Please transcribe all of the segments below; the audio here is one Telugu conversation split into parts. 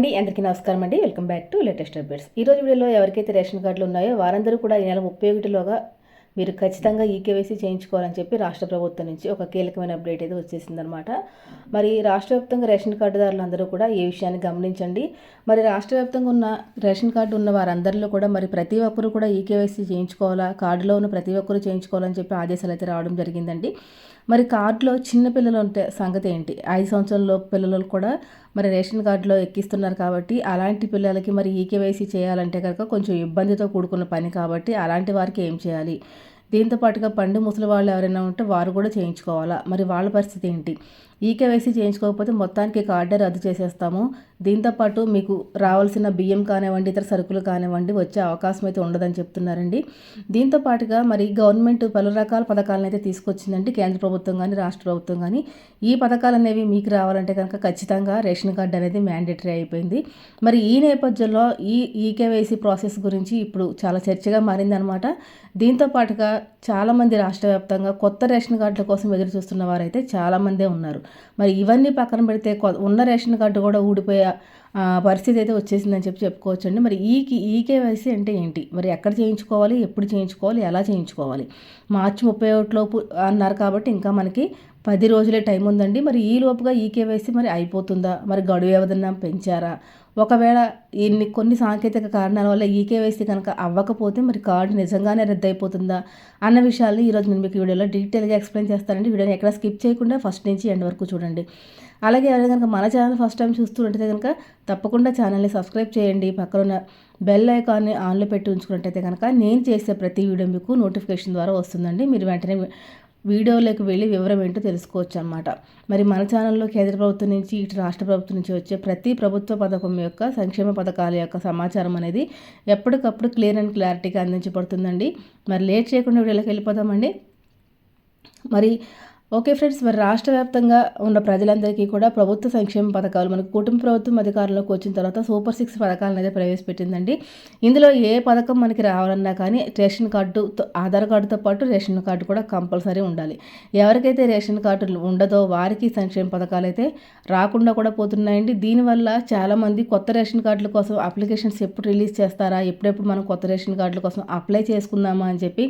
అండి. అందరికీ నమస్కారం అండి. Welcome back to latest updates. ఈ వీడియోలో ఎవరికైతే రేషన్ కార్డులు ఉన్నాయో వారందరూ కూడా ఈ నెల ముప్పై ఒకటిలోగా మీరు ఖచ్చితంగా ఈకేవైసీ చేయించుకోవాలని చెప్పి రాష్ట్ర ప్రభుత్వం నుంచి ఒక కీలకమైన అప్డేట్ అయితే వచ్చేసిందనమాట మరి రాష్ట్ర వ్యాప్తంగా రేషన్ కార్డుదారులు అందరూ కూడా ఈ విషయాన్ని గమనించండి. మరి రాష్ట్ర వ్యాప్తంగా ఉన్న రేషన్ కార్డు ఉన్న వారందరిలో కూడా మరి ప్రతి ఒక్కరు కూడా ఈకేవైసీ చేయించుకోవాలా? కార్డులో ఉన్న ప్రతి ఒక్కరు చేయించుకోవాలని చెప్పి ఆదేశాలు అయితే రావడం జరిగిందండి. మరి కార్డులో చిన్న పిల్లలు ఉంటే సంగతి ఏంటి? ఐదు సంవత్సరాల పిల్లలు కూడా మరి రేషన్ కార్డులో ఎక్కిస్తున్నారు కాబట్టి అలాంటి పిల్లలకి మరి ఈకేవైసీ చేయాలంటే కనుక కొంచెం ఇబ్బందితో కూడుకున్న పని కాబట్టి అలాంటి వారికి ఏం చేయాలి? దీంతో పాటుగా పండు ముసలి వాళ్ళు ఎవరైనా ఉంటే వారు కూడా చేయించుకోవాలా? మరి వాళ్ళ పరిస్థితి ఏంటి? ఈకేవైసీ చేయించుకోకపోతే మొత్తానికి కార్డే రద్దు చేసేస్తాము. దీంతోపాటు మీకు రావాల్సిన బియ్యం కానివ్వండి ఇతర సరుకులు కానివ్వండి వచ్చే అవకాశం అయితే ఉండదని చెప్తున్నారండి. దీంతో పాటుగా మరి గవర్నమెంట్ పలు రకాల పథకాలను అయితే తీసుకొచ్చిందండి కేంద్ర ప్రభుత్వం కానీ రాష్ట్ర ప్రభుత్వం కానీ ఈ పథకాలు అనేవి మీకు రావాలంటే కనుక ఖచ్చితంగా రేషన్ కార్డు అనేది మ్యాండేటరీ అయిపోయింది. మరి ఈ నేపథ్యంలో ఈ ఈకేవైసీ ప్రాసెస్ గురించి ఇప్పుడు చాలా చర్చగా మారిందనమాట. దీంతో పాటుగా చాలామంది రాష్ట్ర వ్యాప్తంగా కొత్త రేషన్ కార్డుల కోసం ఎదురు చూస్తున్న వారైతే చాలామందే ఉన్నారు. మరి ఇవన్నీ పక్కన పెడితే ఉన్న రేషన్ కార్డు కూడా ఊడిపోయే పరిస్థితి అయితే వచ్చేసిందని చెప్పి చెప్పుకోవచ్చండి. మరి ఈ ఈకేవైసీ అంటే ఏంటి? మరి ఎక్కడ చేయించుకోవాలి? ఎప్పుడు చేయించుకోవాలి? ఎలా చేయించుకోవాలి? మార్చి ముప్పై ఒకటిలోపు అన్నారు కాబట్టి ఇంకా మనకి పది రోజులే టైం ఉందండి. మరి ఈ లోపుగా ఈకేవైసీ మరి అయిపోతుందా? మరి గడువు ఏదన్నా పెంచారా? ఒకవేళ ఇన్ని కొన్ని సాంకేతిక కారణాల వల్ల ఈకేవైసీ కనుక అవ్వకపోతే మరి కార్డు నిజంగానే రద్దయిపోతుందా అన్న విషయాలు ఈరోజు నేను మీకు వీడియోలో డీటెయిల్గా ఎక్స్ప్లెయిన్ చేస్తానండి. వీడియోని ఎక్కడ స్కిప్ చేయకుండా ఫస్ట్ నుంచి ఎండ్ వరకు చూడండి. అలాగే ఎవరైనా కనుక మన ఛానల్ ఫస్ట్ టైం చూస్తుంటే కనుక తప్పకుండా ఛానల్ని సబ్స్క్రైబ్ చేయండి. పక్కన ఉన్న బెల్ ఐకాన్ని ఆన్లో పెట్టి ఉంచుకున్నట్టయితే కనుక నేను చేసే ప్రతి వీడియో మీకు నోటిఫికేషన్ ద్వారా వస్తుందండి. మీరు వెంటనే వీడియోలోకి వెళ్ళి వివరం ఏంటో తెలుసుకోవచ్చు అనమాట మరి మన ఛానల్లో కేంద్ర ప్రభుత్వం నుంచి ఇటు రాష్ట్ర ప్రభుత్వం నుంచి వచ్చే ప్రతి ప్రభుత్వ పథకం యొక్క సంక్షేమ పథకాల యొక్క సమాచారం అనేది ఎప్పటికప్పుడు క్లియర్ అండ్ క్లారిటీగా అందించబడుతుందండి. మరి లేట్ చేయకుండా వీడియోలోకి వెళ్ళిపోతామండి మరి ఓకే ఫ్రెండ్స్ మరి రాష్ట్ర వ్యాప్తంగా ఉన్న ప్రజలందరికీ కూడా ప్రభుత్వ సంక్షేమ పథకాలు మనకు కుటుంబ ప్రభుత్వం అధికారంలోకి వచ్చిన తర్వాత సూపర్ సిక్స్ పథకాలను అయితే ప్రవేశపెట్టిందండి. ఇందులో ఏ పథకం మనకి రావాలన్నా కానీ రేషన్ కార్డు ఆధార్ కార్డుతో పాటు రేషన్ కార్డు కూడా కంపల్సరీ ఉండాలి. ఎవరికైతే రేషన్ కార్డు ఉండదో వారికి సంక్షేమ పథకాలు అయితే రాకుండా కూడా పోతున్నాయండి. దీనివల్ల చాలామంది కొత్త రేషన్ కార్డుల కోసం అప్లికేషన్స్ ఎప్పుడు రిలీజ్ చేస్తారా ఎప్పుడెప్పుడు మనం కొత్త రేషన్ కార్డుల కోసం అప్లై చేసుకుందామా అని చెప్పి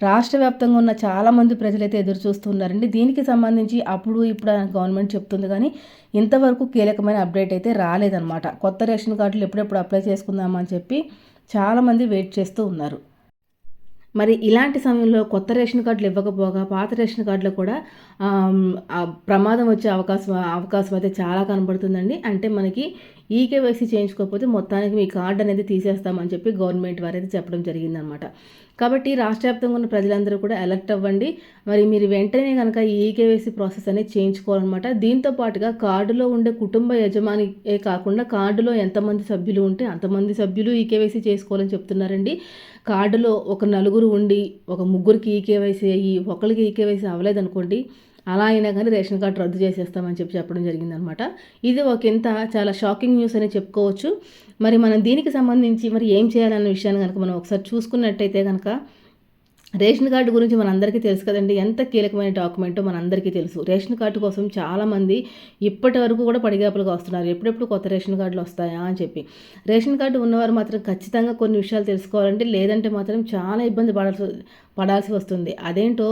రాష్ట్ర వ్యాప్తంగా ఉన్న చాలామంది ప్రజలైతే ఎదురు చూస్తున్నారండి. దీనికి సంబంధించి అప్పుడు ఇప్పుడు గవర్నమెంట్ చెప్తుంది కానీ ఇంతవరకు కీలకమైన అప్డేట్ అయితే రాలేదన్నమాట. కొత్త రేషన్ కార్డులు ఎప్పుడెప్పుడు అప్లై చేసుకుందామని చెప్పి చాలామంది వెయిట్ చేస్తూ ఉన్నారు. మరి ఇలాంటి సమయంలో కొత్త రేషన్ కార్డులు ఇవ్వకపోగా పాత రేషన్ కార్డులో కూడా ప్రమాదం వచ్చే అవకాశం అవకాశం అయితే చాలా కనబడుతుందండి. అంటే మనకి ఈకేవైసీ చేయించుకోకపోతే మొత్తానికి మీ కార్డు అనేది తీసేస్తామని చెప్పి గవర్నమెంట్ వారైతే చెప్పడం జరిగిందనమాట కాబట్టి రాష్ట్ర వ్యాప్తంగా ఉన్న ప్రజలందరూ కూడా అలర్ట్ అవ్వండి. మరి మీరు వెంటనే కనుక ఈ ఈకేవైసీ ప్రాసెస్ అనేది చేయించుకోవాలన్నమాట. దీంతో పాటుగా కార్డులో ఉండే కుటుంబ యజమానియే కాకుండా కార్డులో ఎంతమంది సభ్యులు ఉంటే అంతమంది సభ్యులు ఈకేవైసీ చేసుకోవాలని చెప్తున్నారండి. కార్డులో ఒక నలుగురు ఉండి ఒక ముగ్గురికి ఈకేవైసీ అయ్యి ఒకరికి ఈకేవైసీ అవ్వలేదనుకోండి అలా అయినా కానీ రేషన్ కార్డు రద్దు చేసేస్తామని చెప్పి చెప్పడం జరిగిందనమాట. ఇది ఒక ఇంత చాలా షాకింగ్ న్యూస్ అని చెప్పుకోవచ్చు. మరి మనం దీనికి సంబంధించి మరి ఏం చేయాలన్న విషయాన్ని కనుక మనం ఒకసారి చూసుకున్నట్టయితే కనుక రేషన్ కార్డు గురించి మనందరికీ తెలుసు కదండి. ఎంత కీలకమైన డాక్యుమెంటో మనందరికీ తెలుసు. రేషన్ కార్డు కోసం చాలామంది ఇప్పటి వరకు కూడా పడిగాపులుగా వస్తున్నారు. ఎప్పుడెప్పుడు కొత్త రేషన్ కార్డులు వస్తాయా అని చెప్పి. రేషన్ కార్డు ఉన్నవారు మాత్రం ఖచ్చితంగా కొన్ని విషయాలు తెలుసుకోవాలంటే లేదంటే మాత్రం చాలా ఇబ్బంది పడాల్సి పడాల్సి వస్తుంది. అదేంటో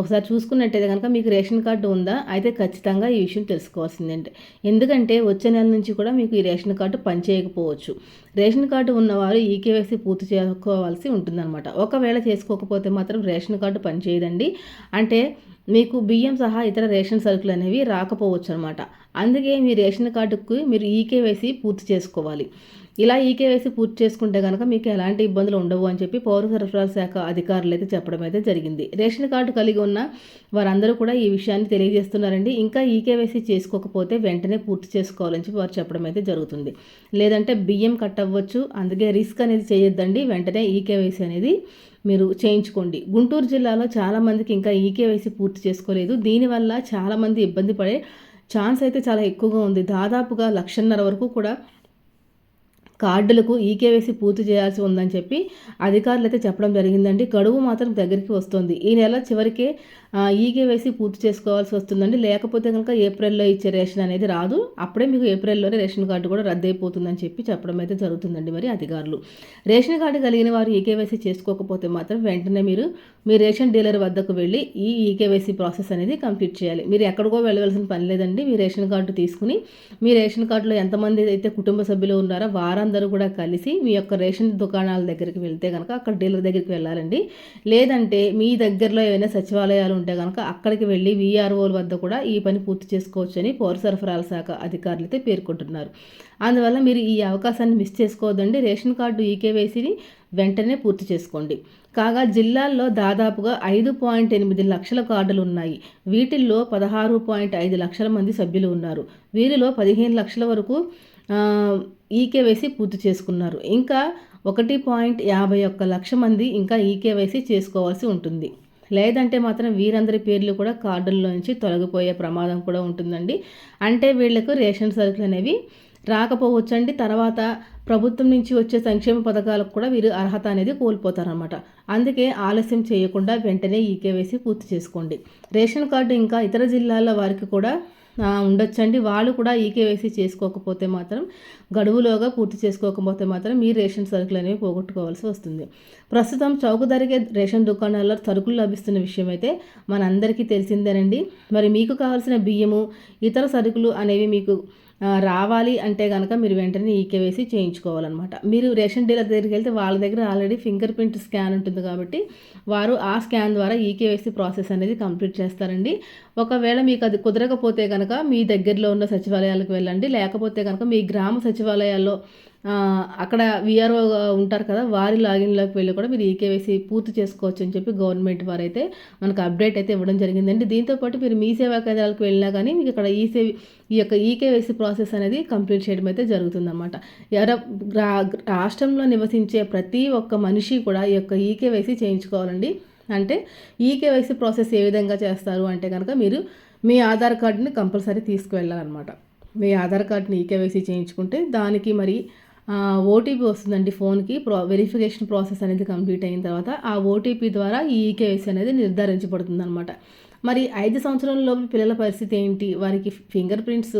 ఒకసారి చూసుకున్నట్టయితే కనుక మీకు రేషన్ కార్డు ఉందా? అయితే ఖచ్చితంగా ఈ విషయం తెలుసుకోవాల్సిందండి ఎందుకంటే వచ్చే నెల నుంచి కూడా మీకు ఈ రేషన్ కార్డు పనిచేయకపోవచ్చు. రేషన్ కార్డు ఉన్నవారు ఈకేవైసీ పూర్తి చేసుకోవాల్సి ఉంటుందన్నమాట. ఒకవేళ చేసుకోకపోతే మాత్రం రేషన్ కార్డు పనిచేయదండి. అంటే మీకు బియ్యం సహా ఇతర రేషన్ సరుకులు అనేవి రాకపోవచ్చు అనమాట అందుకే మీ రేషన్ కార్డుకు మీరు ఈకేవైసీ పూర్తి చేసుకోవాలి. ఇలా ఈకేవైసీ పూర్తి చేసుకుంటే కనుక మీకు ఎలాంటి ఇబ్బందులు ఉండవు అని చెప్పి పౌర సరఫరాల శాఖ అధికారులు అయితే చెప్పడం అయితే జరిగింది. రేషన్ కార్డు కలిగి ఉన్న వారందరూ కూడా ఈ విషయాన్ని తెలియజేస్తున్నారండి. ఇంకా ఈకేవైసీ చేసుకోకపోతే వెంటనే పూర్తి చేసుకోవాలని చెప్పి వారు చెప్పడం అయితే జరుగుతుంది. లేదంటే బియ్యం కట్ అవ్వచ్చు అందుకే రిస్క్ అనేది చేయొద్దండి. వెంటనే ఈకేవైసీ అనేది మీరు చేయించుకోండి. గుంటూరు జిల్లాలో చాలామందికి ఇంకా ఈకేవైసీ పూర్తి చేసుకోలేదు. దీనివల్ల చాలామంది ఇబ్బంది పడే ఛాన్స్ అయితే చాలా ఎక్కువగా ఉంది. దాదాపుగా లక్షన్నర వరకు కూడా కార్డులకు ఈకేవైసీ పూర్తి చేయాల్సి ఉందని చెప్పి అధికారులు అయితే చెప్పడం జరిగిందండి. గడువు మాత్రం దగ్గరికి వస్తుంది. ఈ నెల చివరికే ఈకేవైసీ పూర్తి చేసుకోవాల్సి వస్తుందండి. లేకపోతే కనుక ఏప్రిల్లో ఇచ్చే రేషన్ అనేది రాదు. అప్పుడే మీకు ఏప్రిల్లోనే రేషన్ కార్డు కూడా రద్దయిపోతుందని చెప్పి చెప్పడం అయితే జరుగుతుందండి మరి అధికారులు. రేషన్ కార్డు కలిగిన వారు ఈకేవైసీ చేసుకోకపోతే మాత్రం వెంటనే మీరు మీ రేషన్ డీలర్ వద్దకు వెళ్ళి ఈ ఈకేవైసీ ప్రాసెస్ అనేది కంప్లీట్ చేయాలి. మీరు ఎక్కడికో వెళ్ళవలసిన పని లేదండి. మీ రేషన్ కార్డు తీసుకుని మీ రేషన్ కార్డులో ఎంతమంది అయితే కుటుంబ సభ్యులు ఉన్నారో వారందరూ కూడా కలిసి మీ యొక్క రేషన్ దుకాణాల దగ్గరికి వెళ్తే కనుక అక్కడ డీలర్ దగ్గరికి వెళ్ళాలండి. లేదంటే మీ దగ్గరలో ఏమైనా సచివాలయాలు ఉంటే కనుక అక్కడికి వెళ్ళి వీఆర్ఓల వద్ద కూడా ఈ పని పూర్తి చేసుకోవచ్చని పౌర సరఫరాల శాఖ అధికారులు అయితే పేర్కొంటున్నారు. అందువల్ల మీరు ఈ అవకాశాన్ని మిస్ చేసుకోవద్దండి. రేషన్ కార్డు ఈకేవైసీని వెంటనే పూర్తి చేసుకోండి. కాగా జిల్లాల్లో దాదాపుగా ఐదు పాయింట్ ఎనిమిది లక్షల కార్డులు ఉన్నాయి. వీటిల్లో పదహారు పాయింట్ ఐదు లక్షల మంది సభ్యులు ఉన్నారు. వీరిలో పదిహేను లక్షల వరకు ఈకేవైసీ పూర్తి చేసుకున్నారు. ఇంకా ఒకటి పాయింట్ యాభై ఒక్క లక్ష మంది ఇంకా ఈకేవైసీ చేసుకోవాల్సి ఉంటుంది. లేదంటే మాత్రం వీరందరి పేర్లు కూడా కార్డుల్లో నుంచి తొలగిపోయే ప్రమాదం కూడా ఉంటుందండి. అంటే వీళ్ళకు రేషన్ సరుకులు అనేవి రాకపోవచ్చండి. తర్వాత ప్రభుత్వం నుంచి వచ్చే సంక్షేమ పథకాలకు కూడా వీరు అర్హత అనేది కోల్పోతారనమాట అందుకే ఆలస్యం చేయకుండా వెంటనే ఈకేవైసీ పూర్తి చేసుకోండి. రేషన్ కార్డు ఇంకా ఇతర జిల్లాల వారికి కూడా ఉండొచ్చండి. వాళ్ళు కూడా ఈకేవైసీ చేసుకోకపోతే మాత్రం గడువులోగా పూర్తి చేసుకోకపోతే మాత్రం మీ రేషన్ సరుకులు అనేవి పోగొట్టుకోవాల్సి వస్తుంది. ప్రస్తుతం చౌక ధరకే రేషన్ దుకాణాల్లో సరుకులు లభిస్తున్న విషయం అయితే మనందరికీ తెలిసిందేనండి. మరి మీకు కావాల్సిన బియ్యము ఇతర సరుకులు అనేవి మీకు రావాలి అంటే కనుక మీరు వెంటనే ఈకేవైసీ చేయించుకోవాలన్నమాట. మీరు రేషన్ డీలర్ దగ్గరికి వెళ్తే వాళ్ళ దగ్గర ఆల్రెడీ ఫింగర్ ప్రింట్ స్కాన్ ఉంటుంది కాబట్టి వారు ఆ స్కాన్ ద్వారా ఈకేవైసీ ప్రాసెస్ అనేది కంప్లీట్ చేస్తారండి. ఒకవేళ మీకు అది కుదరకపోతే కనుక మీ దగ్గరలో ఉన్న సచివాలయాలకు వెళ్ళండి. లేకపోతే కనుక మీ గ్రామ సచివాలయాల్లో అక్కడ విఆర్ఓ ఉంటారు కదా వారి లాగిన్లోకి వెళ్ళి కూడా మీరు ఈకేవైసీ పూర్తి చేసుకోవచ్చు అని చెప్పి గవర్నమెంట్ వారు అయితే మనకు అప్డేట్ అయితే ఇవ్వడం జరిగిందండి. దీంతోపాటు మీరు మీ సేవా కేంద్రాలకు వెళ్ళినా కానీ మీకు ఇక్కడ ఈ సేవ ఈ యొక్క ఈకేవైసీ ప్రాసెస్ అనేది కంప్లీట్ చేయడం అయితే జరుగుతుందన్నమాట. ఎవర రాష్ట్రంలో నివసించే ప్రతి ఒక్క మనిషి కూడా ఈ యొక్క ఈకేవైసీ చేయించుకోవాలండి. అంటే ఈకేవైసీ ప్రాసెస్ ఏ విధంగా చేస్తారు అంటే కనుక మీరు మీ ఆధార్ కార్డుని కంపల్సరీ తీసుకువెళ్ళాలన్నమాట. మీ ఆధార్ కార్డుని ఈకేవైసీ చేయించుకుంటే దానికి మరి ఓటీపీ వస్తుందండి ఫోన్కి. ప్రో వెరిఫికేషన్ ప్రాసెస్ అనేది కంప్లీట్ అయిన తర్వాత ఆ ఓటీపీ ద్వారా ఈ ఈకేవైసీ అనేది నిర్ధారించబడుతుంది అనమాట మరి ఐదు సంవత్సరాలలోపు పిల్లల పరిస్థితి ఏంటి? వారికి ఫింగర్ ప్రింట్స్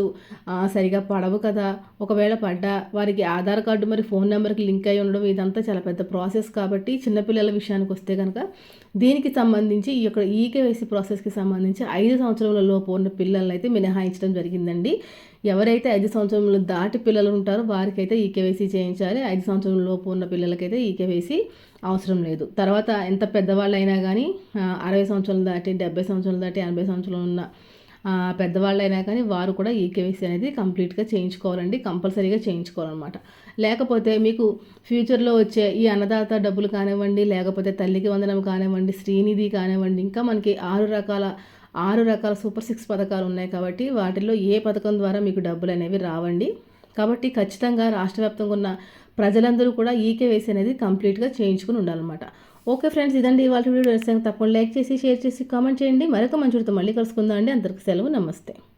సరిగా పడవు కదా? ఒకవేళ పడ్డా వారికి ఆధార్ కార్డు మరి ఫోన్ నెంబర్కి లింక్ అయి ఉండడం ఇదంతా చాలా పెద్ద ప్రాసెస్ కాబట్టి చిన్నపిల్లల విషయానికి వస్తే కనుక దీనికి సంబంధించి ఈ యొక్క ఈకేవైసీ ప్రాసెస్కి సంబంధించి ఐదు సంవత్సరాల లోపు ఉన్న పిల్లల్ని అయితే మినహాయించడం జరిగిందండి. ఎవరైతే ఐదు సంవత్సరములు దాటి పిల్లలు ఉంటారో వారికైతే కేవైసీ చేయించాలి. ఐదు సంవత్సరం లోపు ఉన్న పిల్లలకైతే ఈ కేవైసీ అవసరం లేదు. తర్వాత ఎంత పెద్దవాళ్ళు అయినా కానీ అరవై సంవత్సరాలు దాటి డెబ్బై సంవత్సరాలు దాటి ఎనభై సంవత్సరాలు ఉన్న పెద్దవాళ్ళు అయినా కానీ వారు కూడా ఈ కేవైసీ అనేది కంప్లీట్గా చేయించుకోవాలండి. కంపల్సరీగా చేయించుకోవాలన్నమాట. లేకపోతే మీకు ఫ్యూచర్లో వచ్చే ఈ అన్నదాత డబ్బులు కానివ్వండి లేకపోతే తల్లికి వందనం కానివ్వండి శ్రీనిధి కానివ్వండి ఇంకా మనకి ఆరు రకాల ఆరు రకాల సూపర్ సిక్స్ పథకాలు ఉన్నాయి కాబట్టి వాటిలో ఏ పథకం ద్వారా మీకు డబ్బులు అనేవి రావండి. కాబట్టి ఖచ్చితంగా రాష్ట్ర వ్యాప్తంగా ఉన్న ప్రజలందరూ కూడా ఈకేవైసీ అనేది కంప్లీట్గా చేయించుకుని ఉండాలన్నమాట. ఓకే ఫ్రెండ్స్ ఇదండి ఇవాళ వీడియో. తప్పకుండా లైక్ చేసి షేర్ చేసి కామెంట్ చేయండి. మరొక మంచి మళ్ళీ కలుసుకుందాం అండి. అందరికి సెలవు నమస్తే.